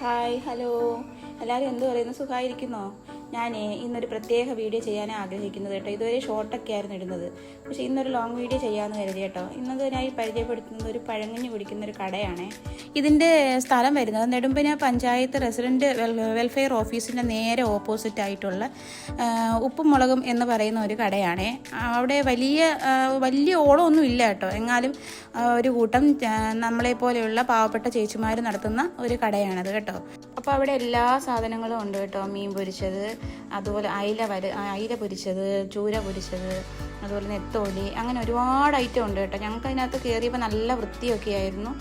Hi hello എല്ലാവരും എന്ത് പറയുന്നു? സുഖമായിരിക്കുന്നോ ഞാൻ ഇന്നൊരു പ്രത്യേക വീഡിയോ ചെയ്യാൻ ആഗ്രഹിക്കുന്നത് കേട്ടോ. ഇതുവരെ ഷോർട്ടൊക്കെ ആയിരുന്നു ഇടുന്നത്. പക്ഷേ ഇന്നൊരു ലോങ് വീഡിയോ ചെയ്യാമെന്ന് കരുതി കേട്ടോ. ഇന്നത് ഞാൻ പരിചയപ്പെടുത്തുന്നത് ഒരു പഴങ്ങഞ്ഞ് കുടിക്കുന്ന ഒരു കടയാണ്. ഇതിന്റെ സ്ഥലം വരുന്നത് നെടുമ്പന പഞ്ചായത്ത് റെസിഡന്റ് വെൽഫെയർ ഓഫീസിന്റെ നേരെ ഓപ്പോസിറ്റ് ആയിട്ടുള്ള ഉപ്പും മുളകും എന്ന് പറയുന്ന ഒരു കടയാണ്. അവിടെ വലിയ വലിയ ഓളമൊന്നും ഇല്ല കേട്ടോ. എങ്ങാലും ഒരു കൂട്ടം നമ്മളെ പോലെയുള്ള പാവപ്പെട്ട ചേച്ചിമാർ നടത്തുന്ന ഒരു കടയാണത് കേട്ടോ. അപ്പോൾ അവിടെ എല്ലാ സാധനങ്ങളും ഉണ്ട് കേട്ടോ മീൻ പൊരിച്ചത്. അതുപോലെ അയില വര അയില പൊരിച്ചത് ചൂര പൊരിച്ചത് അതുപോലെ നെത്തോലി അങ്ങനെ ഒരുപാട് ഐറ്റം ഉണ്ട് കേട്ടോ. ഞങ്ങൾക്ക് അതിനകത്ത് കയറിയപ്പോൾ നല്ല വൃത്തിയൊക്കെ ആയിരുന്നു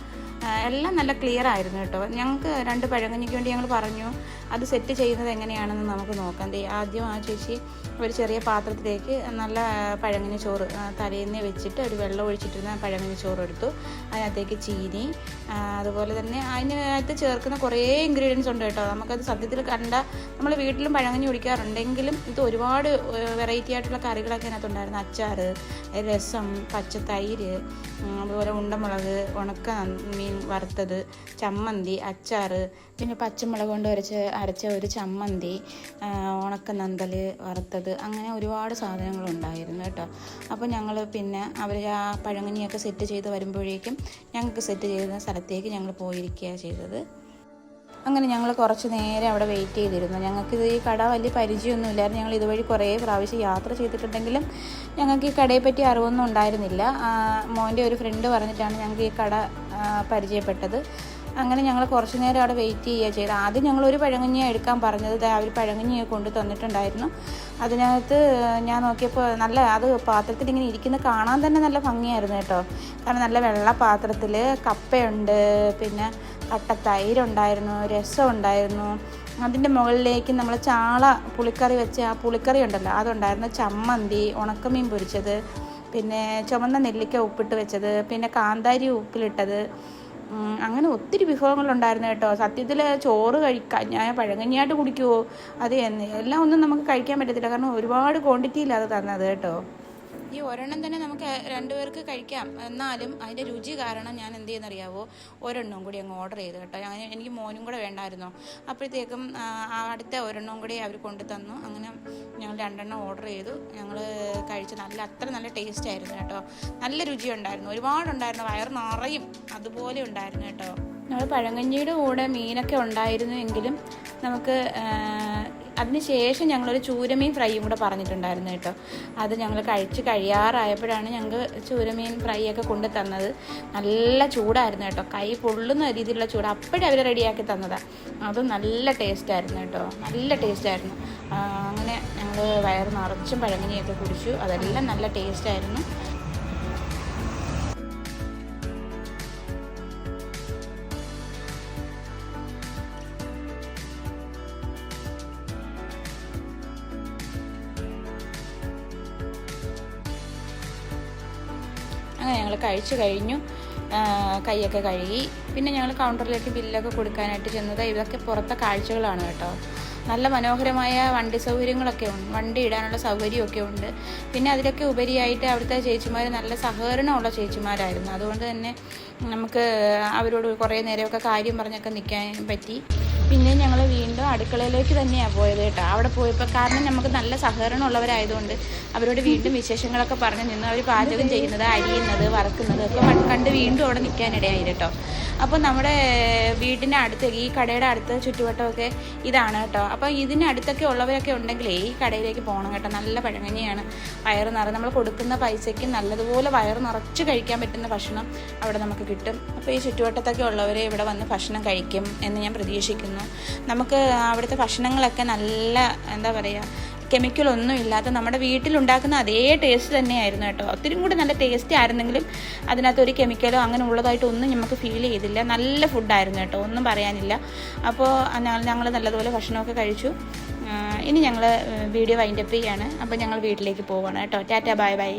എല്ലാം നല്ല ക്ലിയർ ആയിരുന്നു കേട്ടോ. ഞങ്ങൾക്ക് രണ്ട് പഴങ്കഞ്ഞിക്ക് വേണ്ടി ഞങ്ങൾ പറഞ്ഞു അത് സെറ്റ് ചെയ്യുന്നത് എങ്ങനെയാണെന്ന് നമുക്ക് നോക്കാം. ആദ്യം ആ ചേച്ചി ഒരു ചെറിയ പാത്രത്തിലേക്ക് നല്ല പഴങ്ങിന് ചോറ് തലേന്ന് വെച്ചിട്ട് ഒരു വെള്ളം ഒഴിച്ചിട്ടിരുന്ന പഴങ്ങിന് ചോറ് എടുത്തു. അതിനകത്തേക്ക് ചീനി അതുപോലെ തന്നെ അതിനകത്ത് ചേർക്കുന്ന കുറേ ഇൻഗ്രീഡിയൻസ് ഉണ്ട് കേട്ടോ. നമുക്കത് സത്യത്തിൽ കണ്ട നമ്മൾ വീട്ടിലും പഴങ്ങഞ്ഞി കുടിക്കാറുണ്ടെങ്കിലും ഇത് ഒരുപാട് വെറൈറ്റി ആയിട്ടുള്ള കറികളൊക്കെ അതിനകത്തുണ്ടായിരുന്നു. അച്ചാർ രസം പച്ച തൈര് അതുപോലെ ഉണ്ടമുളക് ഉണക്ക മീൻ വറുത്തത് ചമ്മന്തി അച്ചാർ പിന്നെ പച്ചമുളക് കൊണ്ട് വരച്ച് അരച്ച ഒരു ചമ്മന്തി ഉണക്ക നന്തൽ വറുത്തത് അങ്ങനെ ഒരുപാട് സാധനങ്ങളുണ്ടായിരുന്നു കേട്ടോ. അപ്പോൾ ഞങ്ങൾ പിന്നെ അവർ ആ പഴങ്ങനിയൊക്കെ സെറ്റ് ചെയ്ത് വരുമ്പോഴേക്കും ഞങ്ങൾക്ക് സെറ്റ് ചെയ്യുന്ന സ്ഥലത്തേക്ക് ഞങ്ങൾ പോയിരിക്കുകയാണ് ചെയ്തത്. അങ്ങനെ ഞങ്ങൾ കുറച്ച് നേരം അവിടെ വെയിറ്റ് ചെയ്തിരുന്നു. ഞങ്ങൾക്കിത് ഈ കട വലിയ പരിചയമൊന്നും ഇല്ലായിരുന്നു. ഞങ്ങൾ ഇതുവഴി കുറേ പ്രാവശ്യം യാത്ര ചെയ്തിട്ടുണ്ടെങ്കിലും ഞങ്ങൾക്ക് ഈ കടയെ പറ്റി അറിവൊന്നും ഉണ്ടായിരുന്നില്ല. മോന്റെ ഒരു ഫ്രണ്ട് പറഞ്ഞിട്ടാണ് ഞങ്ങൾക്ക് ഈ കട പരിചയപ്പെട്ടത്. അങ്ങനെ ഞങ്ങൾ കുറച്ച് നേരം അവിടെ വെയിറ്റ് ചെയ്യുക ചെയ്തത്. ആദ്യം ഞങ്ങൾ ഒരു പഴങ്ങഞ്ഞിയ എടുക്കാൻ പറഞ്ഞത്. അവർ പഴങ്ങഞ്ഞിയെ കൊണ്ട് തന്നിട്ടുണ്ടായിരുന്നു. അതിനകത്ത് ഞാൻ നോക്കിയപ്പോൾ നല്ല അത് പാത്രത്തിൽ ഇങ്ങനെ ഇരിക്കുന്ന കാണാൻ തന്നെ നല്ല ഭംഗിയായിരുന്നു കേട്ടോ. കാരണം നല്ല വെള്ള പാത്രത്തിൽ കപ്പയുണ്ട് പിന്നെ കട്ട തൈരുണ്ടായിരുന്നു രസം ഉണ്ടായിരുന്നു അതിന്റെ മുകളിലേക്ക് നമ്മൾ ചാള പുളിക്കറി വെച്ച് ആ പുളിക്കറി ഉണ്ടല്ലോ അതുണ്ടായിരുന്നു. ചമ്മന്തി ഉണക്കമീൻ പൊരിച്ചത് പിന്നെ ചുമന്ന നെല്ലിക്ക ഉപ്പിട്ട് വെച്ചത് പിന്നെ കാന്താരി ഉപ്പിലിട്ടത്. അങ്ങനെ ഒത്തിരി വിഭവങ്ങളുണ്ടായിരുന്നു കേട്ടോ. സത്യത്തിൽ ചോറ് കഴിക്കാൻ ഞാൻ പഴങ്കഞ്ഞിയായിട്ട് കുടിക്കുമോ അത് എല്ലാം ഒന്നും നമുക്ക് കഴിക്കാൻ പറ്റത്തില്ല. കാരണം ഒരുപാട് ക്വാണ്ടിറ്റിയിലാണ് തന്നത് കേട്ടോ. ഈ ഒരെണ്ണം തന്നെ നമുക്ക് രണ്ടുപേർക്ക് കഴിക്കാം. എന്നാലും അതിന്റെ രുചി കാരണം ഞാൻ എന്ത് ചെയ്യുന്നറിയാവോ? ഒരെണ്ണവും കൂടി അങ്ങ് ഓർഡർ ചെയ്തു കേട്ടോ. അങ്ങനെ എനിക്ക് മോനും കൂടെ വേണ്ടായിരുന്നു. അപ്പോഴത്തേക്കും അടുത്ത ഒരെണ്ണവും കൂടി അവർ കൊണ്ടു തന്നു അങ്ങനെ ഞങ്ങൾ രണ്ടെണ്ണം ഓർഡർ ചെയ്തു. ഞങ്ങൾ കഴിച്ചു നല്ല അത്ര നല്ല ടേസ്റ്റ് ആയിരുന്നു കേട്ടോ. നല്ല രുചി ഉണ്ടായിരുന്നു ഒരുപാടുണ്ടായിരുന്നു. വയർ നിറയും. അതുപോലെ ഉണ്ടായിരുന്നു കേട്ടോ. നമ്മൾ പഴങ്കഞ്ഞിയുടെ കൂടെ മീനൊക്കെ ഉണ്ടായിരുന്നു എങ്കിലും നമുക്ക് അതിന് ശേഷം ഞങ്ങളൊരു ചൂരമീൻ ഫ്രൈയും കൂടെ പറഞ്ഞിട്ടുണ്ടായിരുന്നു കേട്ടോ. അത് ഞങ്ങൾ കഴിച്ച് കഴിയാറായപ്പോഴാണ് ഞങ്ങൾക്ക് ചൂരമീൻ ഫ്രൈ ഒക്കെ കൊണ്ട് തന്നത്. നല്ല ചൂടായിരുന്നു കേട്ടോ. കൈ പൊള്ളുന്ന രീതിയിലുള്ള ചൂട്. അപ്പോഴേ അവർ റെഡിയാക്കി തന്നതാണ് അതും നല്ല ടേസ്റ്റ് ആയിരുന്നു കേട്ടോ. നല്ല ടേസ്റ്റ് ആയിരുന്നു അങ്ങനെ ഞങ്ങൾ വയറ് നിറച്ചും പഴങ്ങനിയൊക്കെ കുടിച്ചു. അതെല്ലാം നല്ല ടേസ്റ്റ് അങ്ങനെ ഞങ്ങൾ കഴിച്ചു കഴിഞ്ഞു. കൈയൊക്കെ കഴുകി. പിന്നെ ഞങ്ങൾ കൗണ്ടറിലേക്ക് ബില്ലൊക്കെ കൊടുക്കാനായിട്ട് ചെന്നത് ഇതൊക്കെ പുറത്തെ കാഴ്ചകളാണ് കേട്ടോ. നല്ല മനോഹരമായ വണ്ടി സൗകര്യങ്ങളൊക്കെ ഉണ്ട്. വണ്ടി ഇടാനുള്ള സൗകര്യമൊക്കെ ഉണ്ട്. പിന്നെ അതിലൊക്കെ ഉപരിയായിട്ട് അവിടുത്തെ ചേച്ചിമാർ നല്ല സഹകരണമുള്ള ചേച്ചിമാരായിരുന്നു. അതുകൊണ്ട് തന്നെ നമുക്ക് അവരോട് കുറേ നേരമൊക്കെ കാര്യം പറഞ്ഞൊക്കെ നിൽക്കാൻ പറ്റി. പിന്നെ ഞങ്ങൾ വീണ്ടും അടുക്കളയിലേക്ക് തന്നെയാണ് പോയത് കേട്ടോ. അവിടെ പോയപ്പോൾ കാരണം നമുക്ക് നല്ല സഹകരണം ഉള്ളവരായതുകൊണ്ട് അവരോട് വീണ്ടും വിശേഷങ്ങളൊക്കെ പറഞ്ഞ് നിന്ന് അവർ പാചകം ചെയ്യുന്നത് അരിയുന്നത് വറക്കുന്നത് ഒക്കെ കണ്ട് വീണ്ടും അവിടെ നിൽക്കാനിടയായി കേട്ടോ. അപ്പോൾ നമ്മുടെ വീടിന്റെ അടുത്ത് ഈ കടയുടെ അടുത്ത് ചുറ്റുവട്ടമൊക്കെ ഇതാണ് കേട്ടോ. അപ്പോൾ ഇതിന് അടുത്തൊക്കെ ഉള്ളവരൊക്കെ ഉണ്ടെങ്കിലേ ഈ കടയിലേക്ക് പോകണം കേട്ടോ. നല്ല പഴങ്ങഞ്ഞിയാണ് വയറ് നിറ നമ്മൾ കൊടുക്കുന്ന പൈസയ്ക്ക് നല്ലതുപോലെ വയറ് നിറച്ച് കഴിക്കാൻ പറ്റുന്ന ഭക്ഷണം അവിടെ നമുക്ക് കിട്ടും. അപ്പോൾ ഈ ചുറ്റുവട്ടത്തൊക്കെ ഉള്ളവരെ ഇവിടെ വന്ന് ഭക്ഷണം കഴിക്കും എന്ന് ഞാൻ പ്രതീക്ഷിക്കുന്നു. നമുക്ക് അവിടുത്തെ ഭക്ഷണങ്ങളൊക്കെ നല്ല എന്താ പറയുക കെമിക്കൽ ഒന്നും ഇല്ലാത്ത നമ്മുടെ വീട്ടിലുണ്ടാക്കുന്ന അതേ ടേസ്റ്റ് തന്നെയായിരുന്നു കേട്ടോ. ഒത്തിരി കൂടി നല്ല ടേസ്റ്റ് ആയിരുന്നെങ്കിലും അതിനകത്ത് ഒരു കെമിക്കലോ അങ്ങനെ ഉള്ളതായിട്ടൊന്നും നമുക്ക് ഫീൽ ചെയ്തില്ല. നല്ല ഫുഡായിരുന്നു കേട്ടോ ഒന്നും പറയാനില്ല. അപ്പോൾ ഞങ്ങൾ നല്ലതുപോലെ ഭക്ഷണമൊക്കെ കഴിച്ചു. ഇനി ഞങ്ങൾ വീഡിയോ വൈൻഡപ്പ് ചെയ്യാണ്. അപ്പോൾ ഞങ്ങൾ വീട്ടിലേക്ക് പോവാണ് കേട്ടോ. Tata bye bye